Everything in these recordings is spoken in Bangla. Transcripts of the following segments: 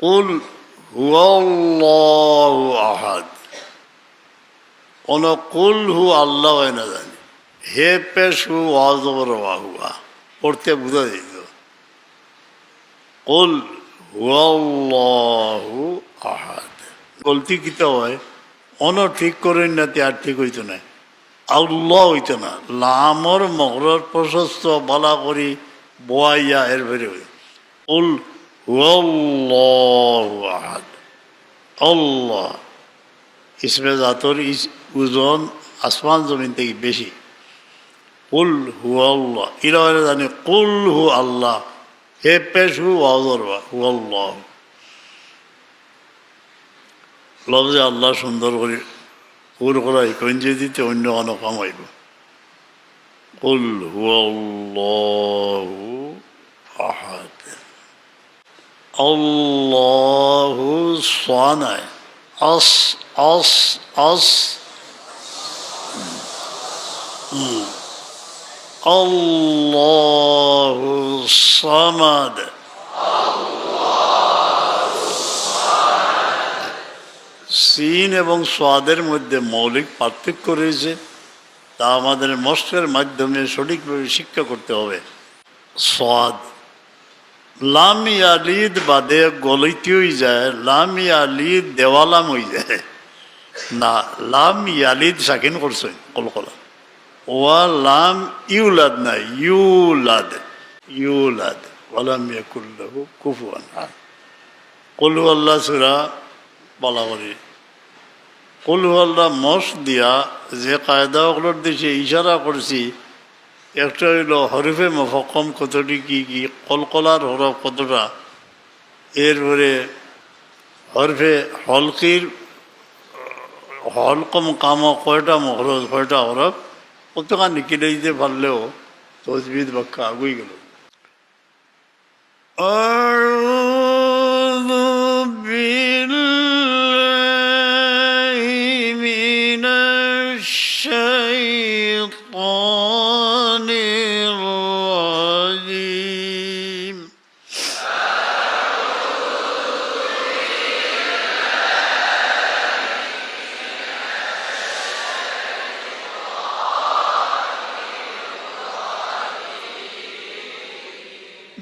কুল হুয়াল্লাহু আহাদ কোন কুল হু আল্লাহ হয় জানি হে পেশ হু হুয়া পড়তে বুঝা আহাদ গলতি কিতা হয়? অন ঠিক করেন না তে আর ঠিক হইতো না। আল্লাহ হইতো না। লামর মগরর প্রশস্ত বালা করি বোয়াইয়া এর ভেরে হই। উল আল্লাহ ইসমে জাতর ওজন আসমান জমিন থেকে বেশি কুল হু আল্লাহ এরা জানে কুল হু আল্লাহ হে পেশ হু আজর হু আল্লাহ লফজে আল্লাহ সুন্দর করে পুর করা কঞ্জে দিতে অন্য কোনো কামাইব কুল হু আল্লাহ আহাদ আল্লাহু সানায় আস আস আস আল্লাহু সামাদ সিন এবং সোয়াদের মধ্যে মৌলিক পার্থক্য রয়েছে, তা আমাদের মস্কের মাধ্যমে সঠিকভাবে শিক্ষা করতে হবে। সোয়াদ লাম ইয়ালিদ বাদে গলিতি হয়ে যায় লাম ইয়ালিদ দেওয়ালাম হয়ে যায়। না লাম ইয়ালিদ সাকিন করছে কলকলা ওয়া লাম ইউলাদ না, ইউলাদ ইউলাদ। ওয়ালাম ইয়াকুল্লাহু কুফুয়ান কলু আল্লাহ সুরা বলা করি কলু আল্লাহ মস দিয়া যে কায়দাগুলোর দেশে ইশারা করছি একটা হইল হরিফে মফকম কতটি কি কি কলকলার হরফ কতটা এরপরে হরফে হলকির হলকম কাম কয়টা মহরজ কয়টা হরফ কতটা নিকিলে দিতে পারলেও তজবিদ বাক্যা আগুই গেল أعوذ بالله من الشيطان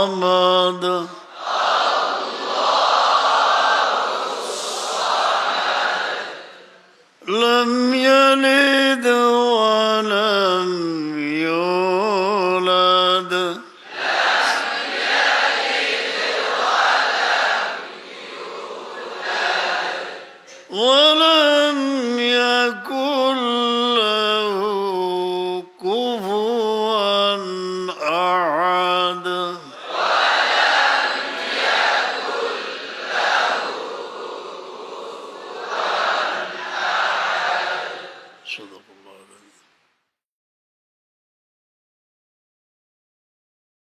الصمد لم يلد ولم يولد ولم